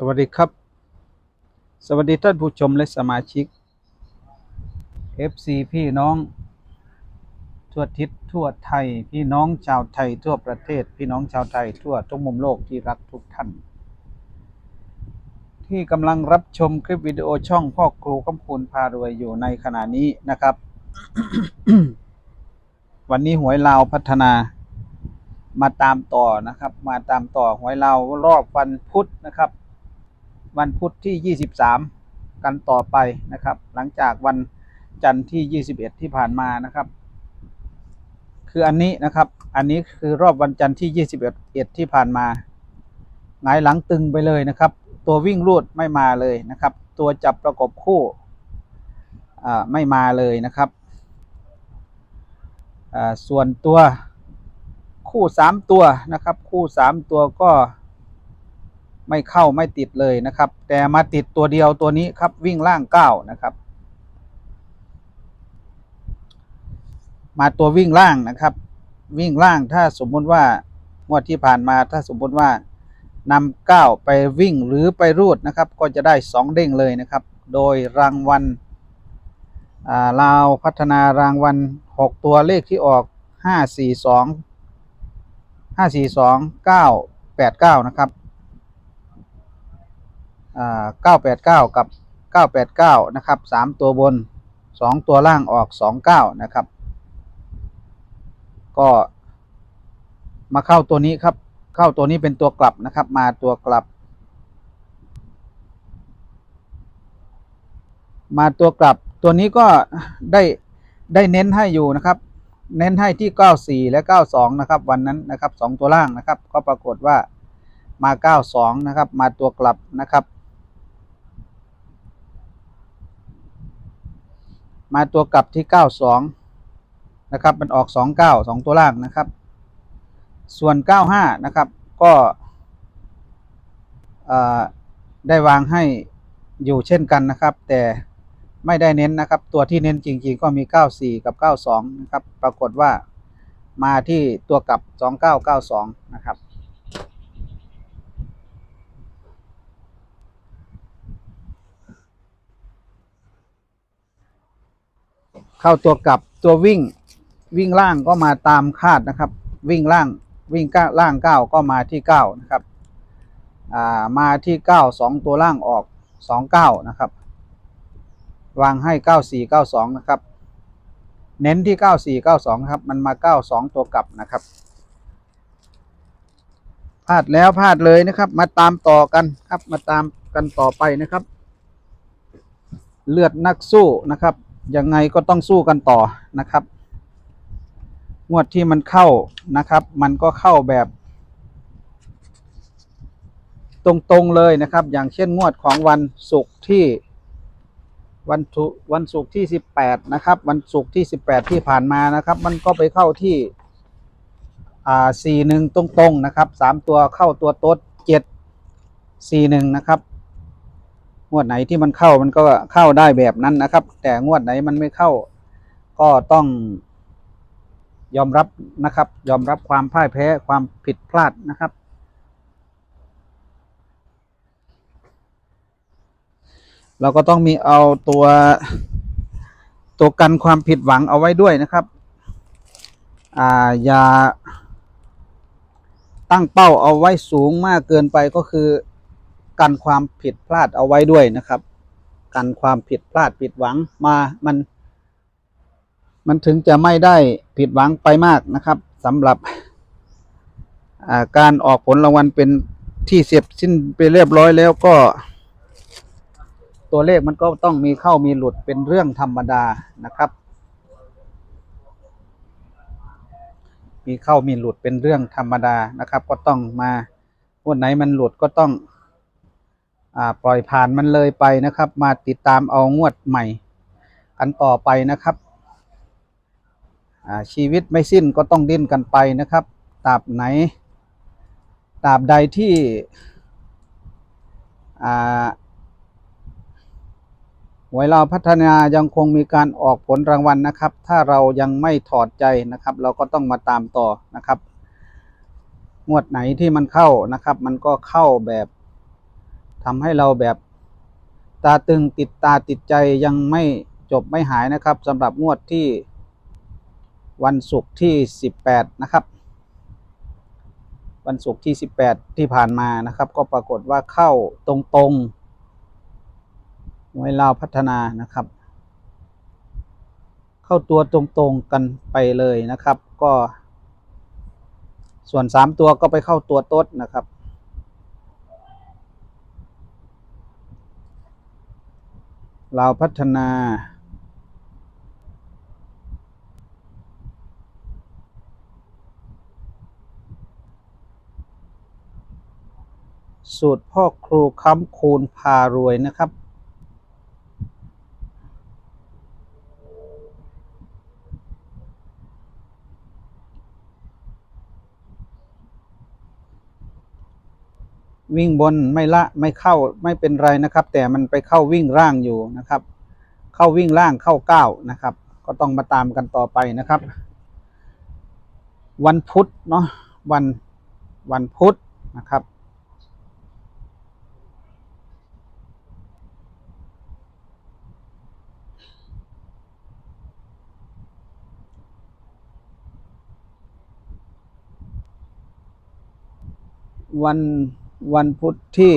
สวัสดีครับ สวัสดีท่านผู้ชมและสมาชิก FC พี่น้อง ทั่วทิศทั่วไทย พี่น้องชาวไทยทั่วประเทศ พี่น้องชาวไทยทั่วทุกมุมโลกที่รักทุกท่าน ที่กำลังรับชมคลิปวิดีโอช่องพ่อครูคำพูนพารวยอยู่ในขณะนี้นะครับ วันนี้หวยลาวพัฒนามาตามต่อนะครับ มาตามต่อหวยลาวรอบวันพุธนะครับ วันพุธที่ 23 กันต่อไปนะครับ หลังจากวันจันทร์ที่ 21 ที่ผ่านมานะครับ คืออันนี้นะครับ อันนี้คือรอบวันจันทร์ที่ 21 ที่ผ่านมาหงายหลังตึงไปเลยนะครับ ตัววิ่งรูดไม่มาเลยนะครับ ตัวจับประกบคู่ไม่มาเลยนะครับส่วนตัวคู่ 3 ตัวนะครับ คู่ 3 ตัวก็ ไม่เข้าไม่ติดเลยนะครับ แต่มาติดตัวเดียวตัวนี้ครับวิ่งล่างเก้านะครับ มาตัววิ่งล่างนะครับ วิ่งล่างถ้าสมมุติว่างวดที่ผ่านมาถ้าสมมุติว่านำเก้าไปวิ่งหรือไปรูดนะครับ ก็จะได้สองเด้งเลยนะครับ โดยรางวัลาลาวพัฒนารางวัลหกตัวเลขที่ออกห้าสี่สองห้าสี่สองเก้าแปดเก้านะครับ เก้าแปดเก้ากับเก้าแปดเก้านะครับสามตัวบนสองตัวล่างออกสองเก้านะครับ ก็มาเข้าตัวนี้ครับ เข้าตัวนี้เป็นตัวกลับนะครับ มาตัวกลับ มาตัวกลับ ตัวนี้ก็ได้ได้เน้นให้อยู่นะครับ เน้นให้ที่เก้าสี่และเก้าสองนะครับ วันนั้นนะครับสองตัวล่างนะครับ ก็ปรากฏว่ามาเก้าสองนะครับ มาตัวกลับนะครับ มาตัวกลับที่เก้าสองนะครับ มันออกสองเก้าสองตัวล่างนะครับ ส่วนเก้าห้านะครับ ก็ได้วางให้อยู่เช่นกันนะครับ แต่ไม่ได้เน้นนะครับ ตัวที่เน้นจริง ๆ ก็มี 94 กับ 92 นะครับ ปรากฏว่ามาที่ตัวกลับ 2992 นะครับ เข้าตัวกลับตัววิ่งวิ่งล่างก็มาตามคาดนะครับ วิ่งล่างวิ่งก้าล่างเก้าก็มาที่เก้านะครับอ่ามาที่เก้าสองตัวล่างออกสองเก้านะครับ วางให้เก้าสี่เก้าสองนะครับ เน้นที่เก้าสี่เก้าสองครับ มันมาเก้าสองตัวกลับนะครับพลาดแล้วพลาดเลยนะครับ มาตามต่อกันครับ มาตามกันต่อไปนะครับ เลือดนักสู้นะครับ ยังไงก็ต้องสู้กันต่อนะครับ งวดที่มันเข้านะครับ มันก็เข้าแบบ ตรงๆเลยนะครับ อย่างเช่นงวดของวันศุกร์ที่วันศุวันศุกร์ที่สิบแปดนะครับ วันศุกร์ที่สิบแปดที่ผ่านมานะครับ มันก็ไปเข้าที่อ่าสี่หนึ่งตรงๆนะครับสามตัวเข้าตัวโต๊ดเจ็ดสีหนึ่งนะครับ งวดไหนที่มันเข้ามันก็เข้าได้แบบนั้นนะครับ แต่งวดไหนมันไม่เข้า ก็ต้องยอมรับนะครับ ยอมรับความพ่ายแพ้ความผิดพลาดนะครับ เราก็ต้องมีเอาตัวตัวกันความผิดหวังเอาไว้ด้วยนะครับอ่าอย่าตั้งเป้าเอาไว้สูงมากเกินไปก็คือ กันความผิดพลาดเอาไว้ด้วยนะครับ กันความผิดพลาดผิดหวังมามัน มันถึงจะไม่ได้ผิดหวังไปมากนะครับสำหรับการออกผลรางวัลเป็นที่เสร็จสิ้นไปเรียบร้อยแล้วก็ ตัวเลขมันก็ต้องมีเข้ามีหลุดเป็นเรื่องธรรมดานะครับ มีเข้ามีหลุดเป็นเรื่องธรรมดานะครับ ก็ต้องมาวันไหนมันหลุดก็ต้อง ปล่อยผ่านมันเลยไปนะครับ มาติดตามเอางวดใหม่กันต่อไปนะครับ ชีวิตไม่สิ้นก็ต้องดิ้นกันไปนะครับตราบไหนตราบใดที่หวยเราพัฒนายังคงมีการออกผลรางวัลนะครับ ถ้าเรายังไม่ถอดใจนะครับ เราก็ต้องมาตามต่อนะครับ งวดไหนที่มันเข้านะครับ มันก็เข้าแบบ ทำให้เราแบบตาตึงติดตาติดใจยังไม่จบไม่หายนะครับสำหรับงวดที่วันศุกร์ที่ 18 นะครับ วันศุกร์ที่ 18 ที่ผ่านมานะครับ ก็ปรากฏว่าเข้าตรงๆหวยลาวพัฒนานะครับ เข้าตัวตรงๆกันไปเลยนะครับ ก็ ส่วน 3 ตัวก็ไปเข้าตัวต๊ดนะครับ ลาวพัฒนา สูตรพ่อครูค้ำคูณพารวยนะครับ วิ่งบนไม่ละไม่เข้าไม่เป็นไรนะครับ แต่มันไปเข้าวิ่งร่างอยู่นะครับ เข้าวิ่งล่างเข้าเก้านะครับ ก็ต้องมาตามกันต่อไปนะครับ วันพุธเนาะวันวันพุธนะครับ วัน วันพุธที่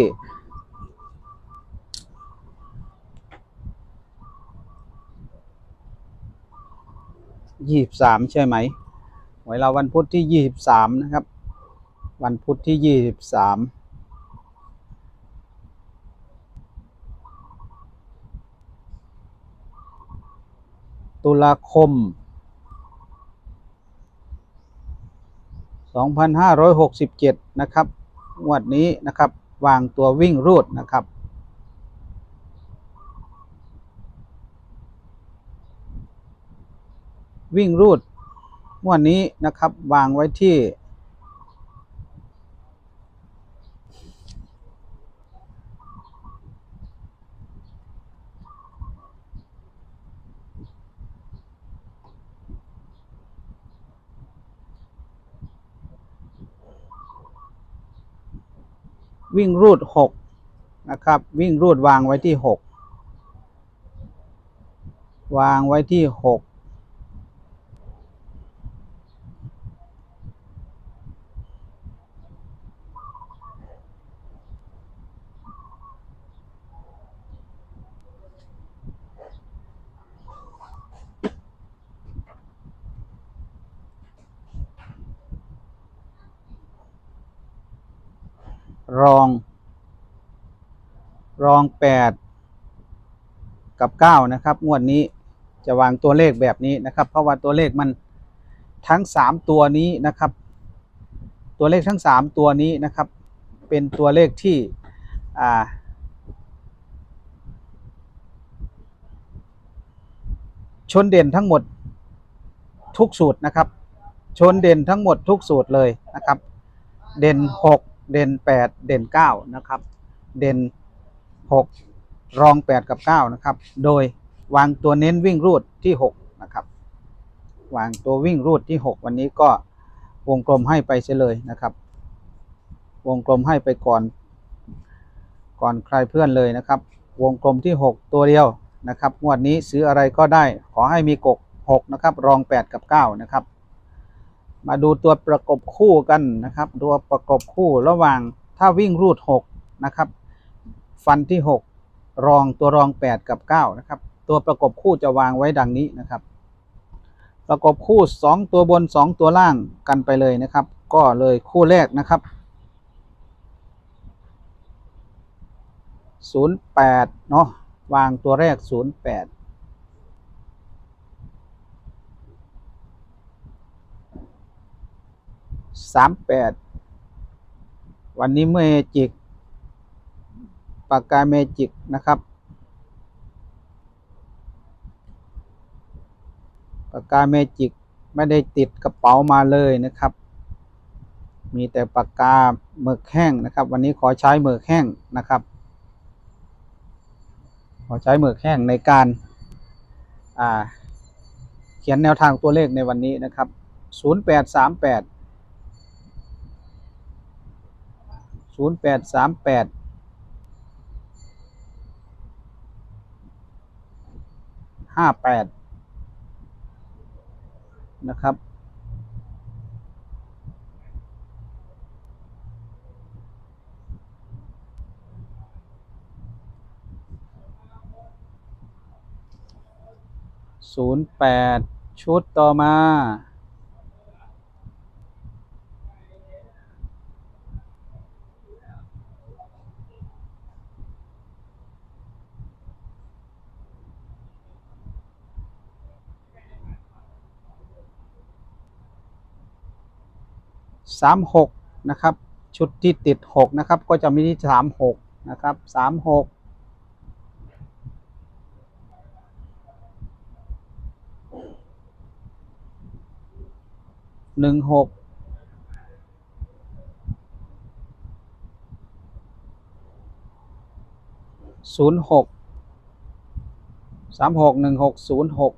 ยี่สิบสามใช่ไหมหวยเราวันพุธที่ยี่สิบสามนะครับ วันพุธที่ยี่สิบสามตุลาคม 2567 นะครับ งวดนี้นะครับ วางตัววิ่งรูดนะครับ วิ่งรูดงวดนี้นะครับ วางไว้ที่ วิ่งรูดหกนะครับ วิ่งรูดวางไว้ที่หกวางไว้ที่หก รอง รองแปดกับเก้านะครับ งวดนี้จะวางตัวเลขแบบนี้นะครับ เพราะว่าตัวเลขมันทั้งสามตัวนี้นะครับ ตัวเลขทั้งสามตัวนี้นะครับ เป็นตัวเลขที่อ่าชนเด่นทั้งหมดทุกสูตรนะครับ ชนเด่นทั้งหมดทุกสูตรเลยนะครับ เด่นหก เด่นแปดเด่นเก้านะครับ เด่นหกรองแปดกับเก้านะครับ โดยวางตัวเน้นวิ่งรูดที่หกนะครับ วางตัววิ่งรูดที่หกวันนี้ก็วงกลมให้ไปเสียเลยนะครับ วงกลมให้ไปก่อน ก่อนใครเพื่อนเลยนะครับ วงกลมที่หกตัวเดียวนะครับงวดนี้ซื้ออะไรก็ได้ขอให้มีกกหกนะครับ รองแปดกับเก้านะครับ มาดูตัวประกบคู่กันนะครับ ตัวประกบคู่ระหว่างถ้าวิ่งรูด 6 นะครับ ฟันที่ 6 รองตัวรอง 8 กับ 9 นะครับ ตัวประกบคู่จะวางไว้ดังนี้นะครับ ประกบคู่ 2 ตัวบน 2 ตัวล่างกันไปเลยนะครับ ก็เลยคู่แรกนะครับ 08 เนาะวางตัวแรก 08 สามแปดวันนี้เมจิกปากกาเมจิกนะครับปากกาเมจิกไม่ได้ติดกระเป๋ามาเลยนะครับ มีแต่ปากกาหมึกแห้งนะครับ วันนี้ขอใช้หมึกแห้งนะครับ ขอใช้หมึกแห้งในการอ่าเขียนแนวทางตัวเลขในวันนี้นะครับ 0838 ศูนย์แปดสามแปดห้าแปดนะครับ ศูนย์แปดชุดต่อมา สามหกนะครับ ชุดที่ติดหกนะครับ ก็จะมีที่สามหกนะครับสามหกหนึ่งหกศูนย์หกสามหกหนึ่งหกศูนย์หก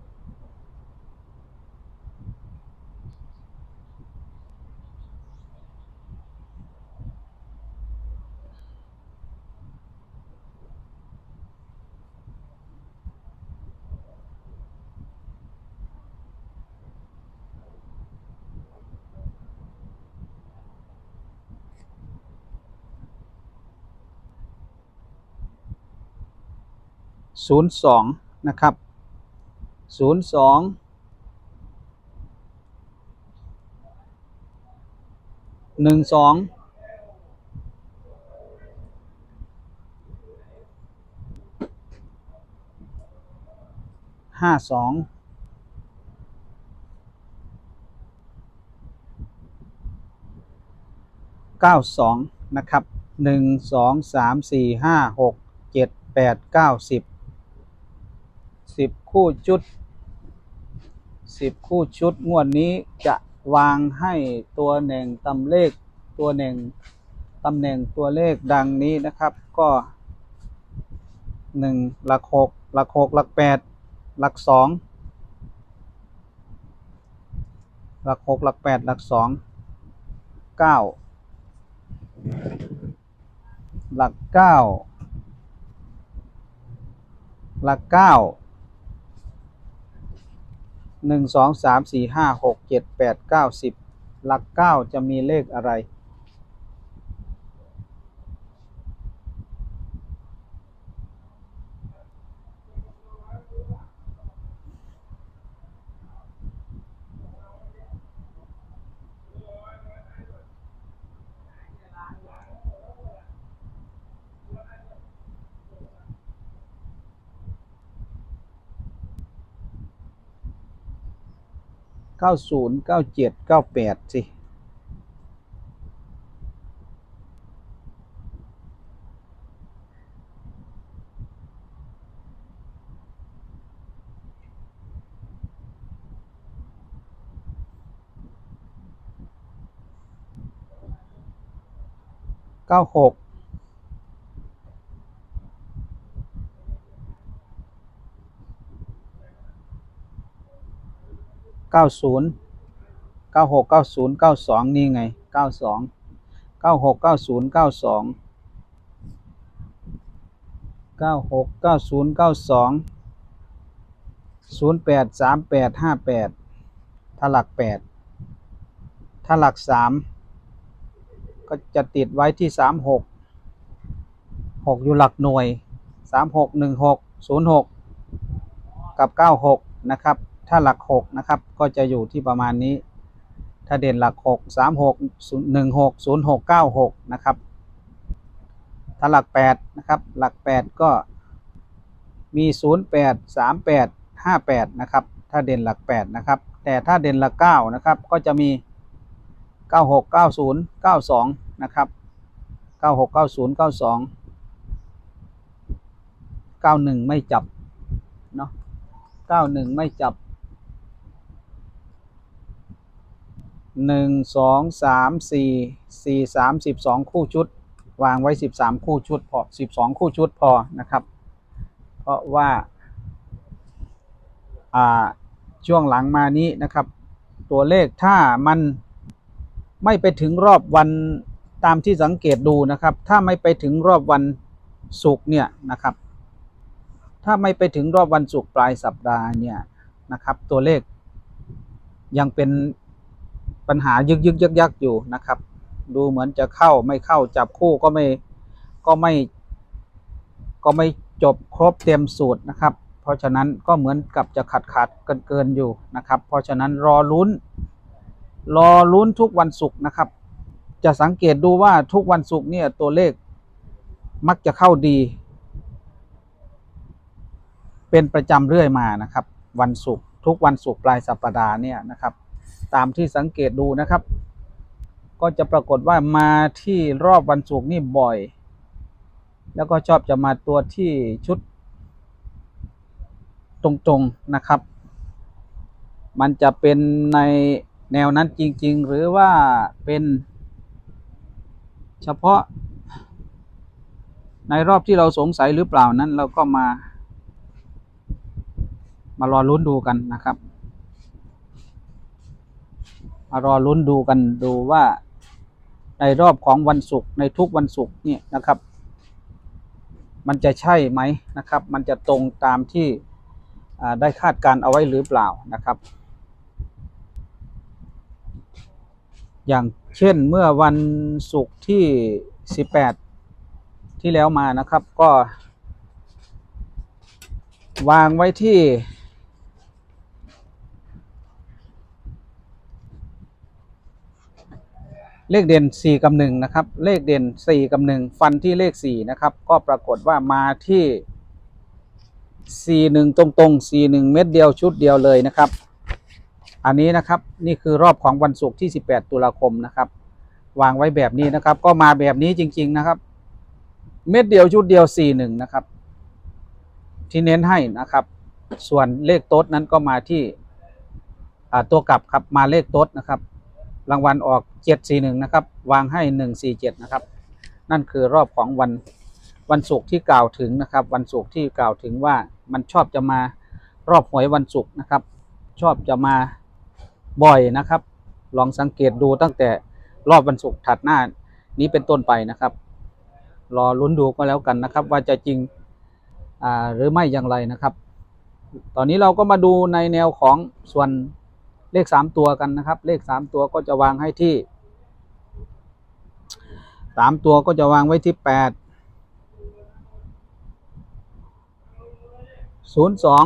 ศูนย์สองนะครับศูนย์สองหนึ่งสองห้าสองเก้าสองนะครับหนึ่งสองสามสี่ห้าหกเจ็ดแปดเก้าสิบ สิบคู่ชุดสิบคู่ชุดงวดนี้จะวางให้ตัวหนึ่งตำเลขตัวหนึ่งตำแหน่งตัวเลขดังนี้นะครับก็หนึ่งหลักหกหลักหกหลักแปดหลักสองหลักหกหลักแปดหลักสองเก้าหลักเก้าหลักเก้า หนึ่งสองสามสี่ห้าหกเจ็ดแปดเก้าสิบหลักเก้าจะมีเลขอะไร ก้าศูนย์เก้าเจ็ดเก้าแปดสิเก้าหก เก้าศูนย์เก้าหกเก้าศูนย์เก้าสองนี่ไงเก้าสองเก้าหกเก้าศูนย์เก้าสองเก้าหกเก้าศูนย์เก้าสองศูนย์แปดสามแปดห้าแปดถ้าหลักแปดถ้าหลักสามก็จะติดไว้ที่สามหกหกอยู่หลักหน่วยสามหกหนึ่งหกศูนย์หกกับเก้าหกนะครับ ถ้าหลักหกนะครับ ก็จะอยู่ที่ประมาณนี้ ถ้าเด่นหลักหกสามหกหนึ่งหกศูนย์หกเก้าหกนะครับ ถ้าหลักแปดนะครับ หลักแปดก็มีศูนย์แปดสามแปดห้าแปดนะครับ ถ้าเด่นหลักแปดนะครับ แต่ถ้าเด่นหลักเก้านะครับ ก็จะมีเก้าหกเก้าศูนย์เก้าสองนะครับเก้าหกเก้าศูนย์เก้าสองเก้าหนึ่งไม่จับเนาะเก้าหนึ่งไม่จับ หนึ่งสองสามสี่สี่สามสิบสองคู่ชุด วางไว้สิบสามคู่ชุด พอสิบสองคู่ชุดพอนะครับ เพราะว่าอ่าช่วงหลังมานี้นะครับ ตัวเลขถ้ามันไม่ไปถึงรอบวันตามที่สังเกตดูนะครับ ถ้าไม่ไปถึงรอบวันศุกร์เนี่ยนะครับ ถ้าไม่ไปถึงรอบวันศุกร์ปลายสัปดาห์เนี่ยนะครับ ตัวเลขยังเป็น ปัญหายึกยึกยักยักอยู่นะครับ ดูเหมือนจะเข้าไม่เข้าจับคู่ก็ไม่ก็ไม่ ก็ไม่จบครบเต็มสูตรนะครับ เพราะฉะนั้นก็เหมือนกับจะขัดขัดเกินเกินอยู่นะครับ เพราะฉะนั้นรอลุ้น รอลุ้นทุกวันศุกร์นะครับ จะสังเกตดูว่าทุกวันศุกร์เนี่ยตัวเลขมักจะเข้าดี เป็นประจำเรื่อยมานะครับ วันศุกร์ทุกวันศุกร์ปลายสัปดาห์เนี่ยนะครับ ตามที่สังเกตดูนะครับ ก็จะปรากฏว่ามาที่รอบวันศุกร์นี่บ่อย แล้วก็ชอบจะมาตัวที่ชุดตรงๆนะครับ มันจะเป็นในแนวนั้นจริง ๆ หรือว่าเป็นเฉพาะ ในรอบที่เราสงสัยหรือเปล่านั้นเราก็มา มารอลุ้นดูกันนะครับารอลุ้นดูกันดูว่าในรอบของวันศุกร์ในทุกวันศุกร์เนี่ยนะครับ มันจะใช่ไหมนะครับ มันจะตรงตามที่ได้คาดการเอาไว้หรือเปล่านะครับ อย่างเช่นเมื่อวันศุกร์ที่ 18 ที่แล้วมานะครับก็ วางไว้ที่ เลขเด่น 4 กับ1นะครับ เลขเด่น 4 กับ 1 ฟันที่เลข 4 นะครับ ก็ปรากฏว่ามาที่ 41 ตรงๆ 41 เม็ดเดียวชุดเดียวเลยนะครับ อันนี้นะครับนี่คือรอบของวันศุกร์ที่ 18 ตุลาคมนะครับ วางไว้แบบนี้นะครับ ก็มาแบบนี้จริง ๆนะครับ เม็ดเดียวชุดเดียว 41 นะครับ ที่เน้นให้นะครับ ส่วนเลขโต๊ดนั้นก็มาที่ตัวกลับครับมาเลขโต๊ดนะครับ รางวัลออก 741 นะครับ วางให้ 147 นะครับ นั่นคือรอบของวันวันศุกร์ที่กล่าวถึงนะครับ วันศุกร์ที่กล่าวถึงว่ามันชอบจะมารอบหวยวันศุกร์นะครับ ชอบจะมาบ่อยนะครับ ลองสังเกตดูตั้งแต่รอบวันศุกร์ถัดหน้านี้เป็นต้นไปนะครับ รอลุ้นดูก็แล้วกันนะครับ ว่าจะจริงหรือไม่อย่างไรนะครับ ตอนนี้เราก็มาดูในแนวของส่วน เลขสามตัวกันนะครับ เลขสามตัวก็จะวางให้ที่สามตัวก็จะวางไว้ที่แปดศูนย์สอง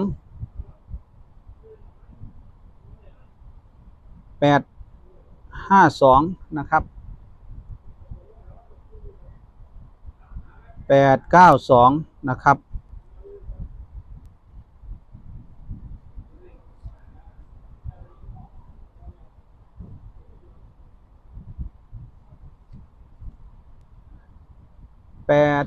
แปดห้าสองนะครับแปดเก้าสองนะครับ แปด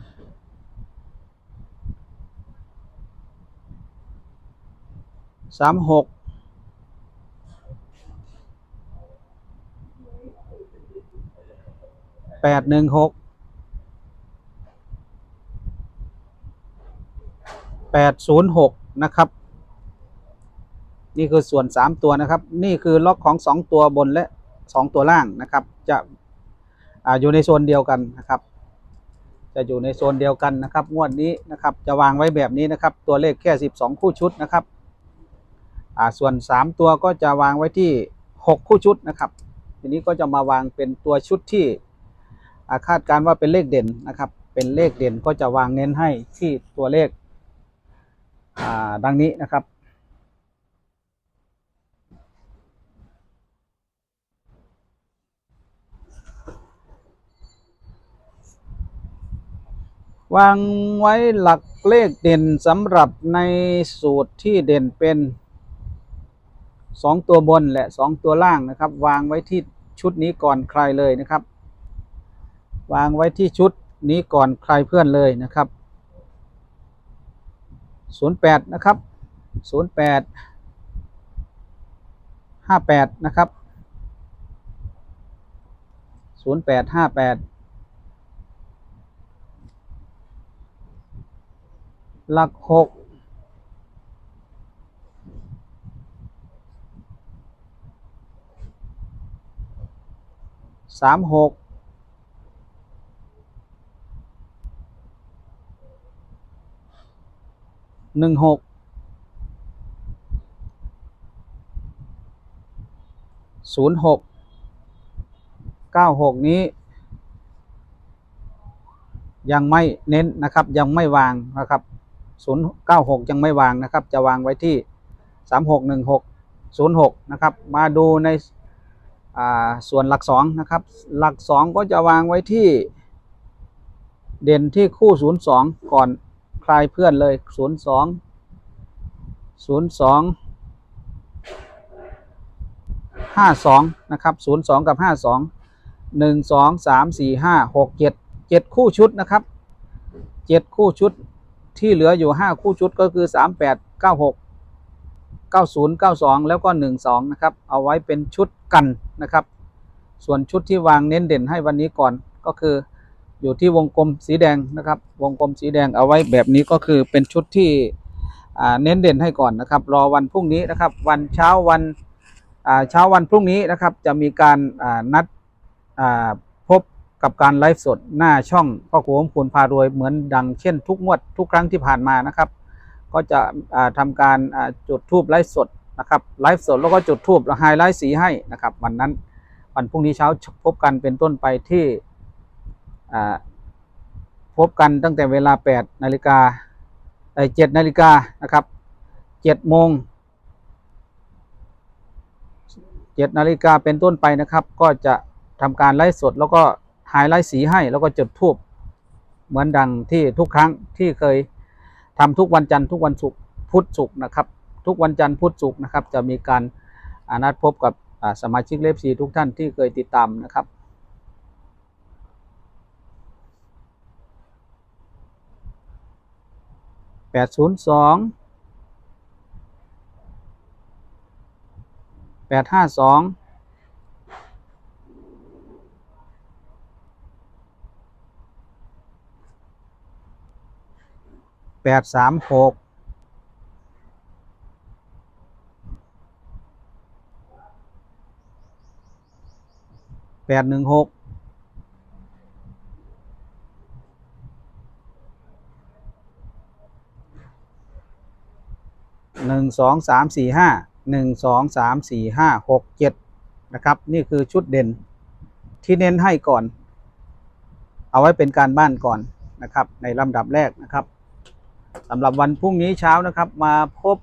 สามหกแปดหนึ่งหกแปดศูนย์หกนะครับ นี่คือส่วนสามตัวนะครับ นี่คือล็อกของสองตัวบนและสองตัวล่างนะครับ จะออยู่ในโซนเดียวกันนะครับ จะอยู่ในโซนเดียวกันนะครับ งวดนี้นะครับจะวางไว้แบบนี้นะครับ ตัวเลขแค่ 12 คู่ชุดนะครับอ่าส่วน 3 ตัวก็จะวางไว้ที่ 6 คู่ชุดนะครับ ทีนี้ก็จะมาวางเป็นตัวชุดที่อาคาดการณ์ว่าเป็นเลขเด่นนะครับ เป็นเลขเด่นก็จะวางเน้นให้ที่ตัวเลขดังนี้นะครับ วางไว้หลักเลขเด่นสำหรับในสูตรที่เด่นเป็นสองตัวบนและสองตัวล่างนะครับ วางไว้ที่ชุดนี้ก่อนใครเลยนะครับ วางไว้ที่ชุดนี้ก่อนใครเพื่อนเลยนะครับ 08 นะครับ 08 58 นะครับ 08 58 หลักหกสามหกหนึ่งหกศูนย์หกเก้าหกนี้ ยังไม่เน้นนะครับยังไม่วางนะครับ ศูนย์เก้าหกยังไม่วางนะครับ จะวางไว้ที่สามหกหนึ่งหกศูนย์หกนะครับ มาดูในส่วนหลักสองนะครับ หลักสองก็จะวางไว้ที่เด่นที่คู่ศูนย์สองก่อนคลายเพื่อนเลยศูนย์สองศูนย์สองห้าสองนะครับศูนย์สองกับห้าสองหนึ่งสองสามสี่ห้าหกเจ็ดเจ็ดคู่ชุดนะครับเจ็ดคู่ชุด ที่เหลืออยู่ห้าคู่ชุดก็คือสามแปดเก้าหกเก้าศูนย์เก้าสองแล้วก็หนึ่งสองนะครับ เอาไว้เป็นชุดกันนะครับ ส่วนชุดที่วางเน้นเด่นให้วันนี้ก่อนก็คืออยู่ที่วงกลมสีแดงนะครับ วงกลมสีแดงเอาไว้แบบนี้ก็คือเป็นชุดที่เน้นเด่นให้ก่อนนะครับ รอวันพรุ่งนี้นะครับ วันเช้าวันเช้าวันพรุ่งนี้นะครับ จะมีการนัด กับการไลฟ์สดหน้าช่องพ่อครูอมคุณพารวยเหมือนดังเช่นทุกงวดทุกครั้งที่ผ่านมานะครับ ก็จะอ่าทำการจุดทูบไลฟ์สดนะครับไลฟ์สดแล้วก็จุดทูบไฮไลท์สีให้นะครับ วันนั้นวันพรุ่งนี้เช้าพบกันเป็นต้นไปที่พบกันตั้งแต่เวลา 8 นาฬิกาเอ้ย7นาฬิกานะครับ7โมง7นาฬิกาเป็นต้นไปนะครับ ก็จะทำการไลฟ์สดแล้วก็ หายไลฟ์สีให้แล้วก็จุดทูบเหมือนดังที่ทุกครั้งที่เคยทำทุกวันจันทร์ทุกวันศุกร์พุธศุกร์นะครับ ทุกวันจันทร์พุธศุกร์นะครับ จะมีการอ่านัดพบกับสมาชิกเลฟซีทุกท่านที่เคยติดตามนะครับแปดศูนย์สองแปดห้าสอง แปดสามหกแปดหนึ่งหกหนึ่งสองสามสี่ห้าหนึ่งสองสามสี่ห้าหกเจ็ดนะครับ นี่คือชุดเด่นที่เน้นให้ก่อน เอาไว้เป็นการบ้านก่อนนะครับ ในลำดับแรกนะครับ สำหรับวันพรุ่งนี้เช้านะครับ มาพบ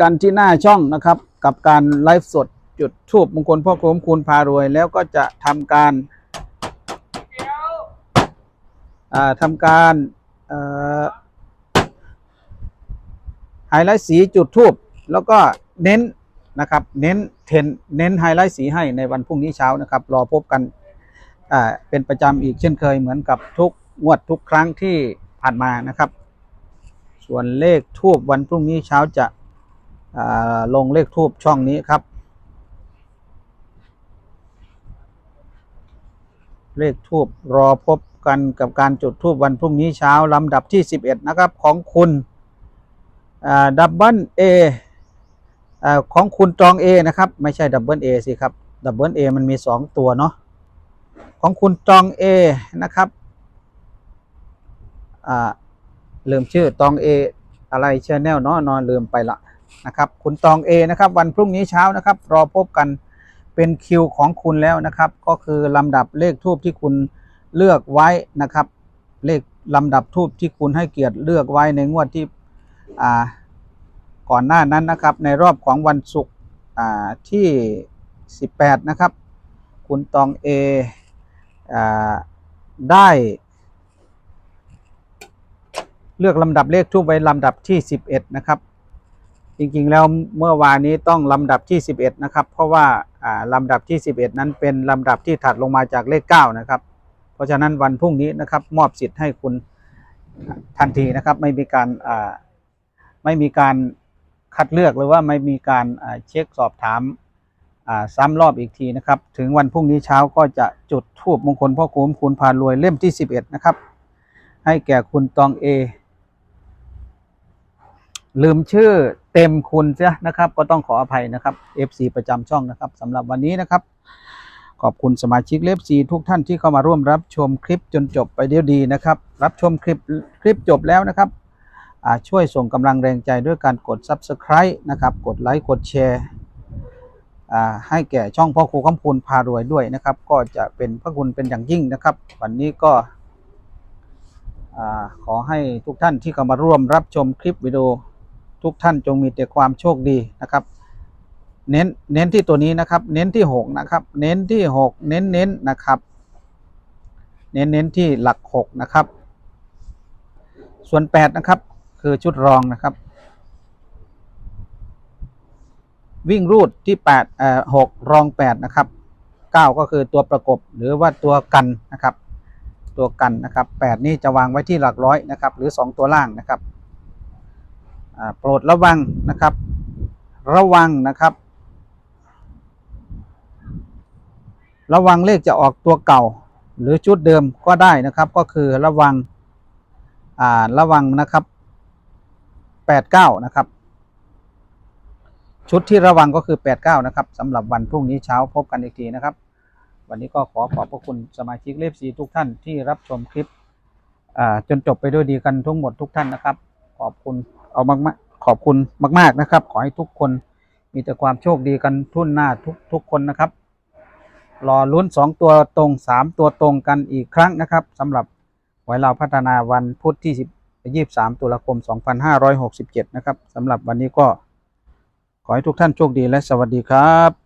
กันที่หน้าช่องนะครับ กับการไลฟ์สดจุดทูบมงคลพ่อคมคูณพารวย แล้วก็จะทำการทำการไฮไลท์สีจุดทูบแล้วก็เน้นนะครับ เน้นเทนเน้นไฮไลท์สีให้ในวันพรุ่งนี้เช้านะครับ รอพบกันเป็นประจำอีกเช่นเคยเหมือนกับทุกงวดทุกครั้งที่ ผ่านมานะครับ ส่วนเลขทูบวันพรุ่งนี้เช้าจะาลงเลขทูบช่องนี้ครับ เลขทูบรอพบกันกับการจุดทูบวันพรุ่งนี้เช้าลำดับที่ 11 นะครับ ของคุณดับเบิลเอของคุณจอง A นะครับ ไม่ใช่ดับเบิลเอสิครับดับเบิลเอมันมี 2 ตัวเนาะของคุณจอง A นะครับ อ่าลืมชื่อตอง A ออะไรชแนลเนาะนอนลืมไปละนะครับคุณตอง A นะครับวันพรุ่งนี้เช้านะครับรอพบกันเป็นคิวของคุณแล้วนะครับ ก็คือลำดับเลขทูบที่คุณเลือกไว้นะครับ เลขลำดับทูบที่คุณให้เกียรติเลือกไว้ในงวดที่อ่าก่อนหน้านั้นนะครับ ในรอบของวันศุกร์อ่าที่ 18 นะครับ คุณตองเออ่าได้ เลือกลำดับเลขทูบไว้ลำดับที่ 11 นะครับ จริงๆแล้วเมื่อวานนี้ต้องลำดับที่ 11 นะครับ เพราะว่าลำดับที่ 11 นั้นเป็นลำดับที่ถัดลงมาจากเลข 9 นะครับ เพราะฉะนั้นวันพรุ่งนี้นะครับมอบสิทธิ์ให้คุณทันทีนะครับไม่มีการไม่มีการคัดเลือกหรือว่าไม่มีการเช็คสอบถามซ้ำรอบอีกทีนะครับ ถึงวันพรุ่งนี้เช้าก็จะจุดทูบมงคลพ่อคุ้มคุณพารวยเล่มที่ 11 นะครับ ให้แก่คุณตองเอ ลืมชื่อเต็มคุณเสียนะครับ ก็ต้องขออภัยนะครับ FC ประจำช่องนะครับสำหรับวันนี้นะครับ ขอบคุณสมาชิกเลฟซีทุกท่านที่เข้ามาร่วมรับชมคลิปจนจบไปเดียวดีนะครับ รับชมคลิปคลิปจบแล้วนะครับช่วยส่งกำลังแรงใจด้วยการกด Subscribe นะครับ กดไลค์กดแชร์ให้แก่ช่องพ่อครูคำพูนพารวยด้วยนะครับ ก็จะเป็นพระคุณเป็นอย่างยิ่งนะครับ วันนี้ก็อขอให้ทุกท่านที่เข้ามาร่วมรับชมคลิปวิดีโอ ทุกท่านจงมีแต่ความโชคดีนะครับ เน้นเน้นที่ตัวนี้นะครับ เน้นที่หกนะครับ เน้นที่หกเน้นเน้นนะครับ เน้นเน้นที่หลักหกนะครับ ส่วนแปดนะครับคือชุดรองนะครับ วิ่งรูดที่แปดเอ่อหกรองแปดนะครับเก้าก็คือตัวประกบหรือว่าตัวกันนะครับ ตัวกันนะครับแปดนี่จะวางไว้ที่หลักร้อยนะครับ หรือสองตัวล่างนะครับ โปรดระวังนะครับ ระวังนะครับ ระวังเลขจะออกตัวเก่า หรือชุดเดิมก็ได้นะครับ ก็คือระวังระวังนะครับแปดเก้านะครับ ชุดที่ระวังก็คือแปดเก้านะครับสำหรับวันพรุ่งนี้เช้าพบกันอีกทีนะครับ วันนี้ก็ขอขอบพระคุณสมาชิกเลฟซีทุกท่านที่รับชมคลิปจนจบไปด้วยดีกันทั้งหมดทุกท่านนะครับ ขอบคุณ เอามากๆขอบคุณมาก ๆนะครับ ขอให้ทุกคนมีแต่ความโชคดีกันทุ่นหน้าทุกทุกคนนะครับ รอลุ้นสองตัวตรงสามตัวตรงกันอีกครั้งนะครับสำหรับหวยเราพัฒนาวันพุธที่สิบยี่สามตุลาคมสองพันห้าร้อยหกสิบเจ็ดนะครับสำหรับวันนี้ก็ขอให้ทุกท่านโชคดีและสวัสดีครับ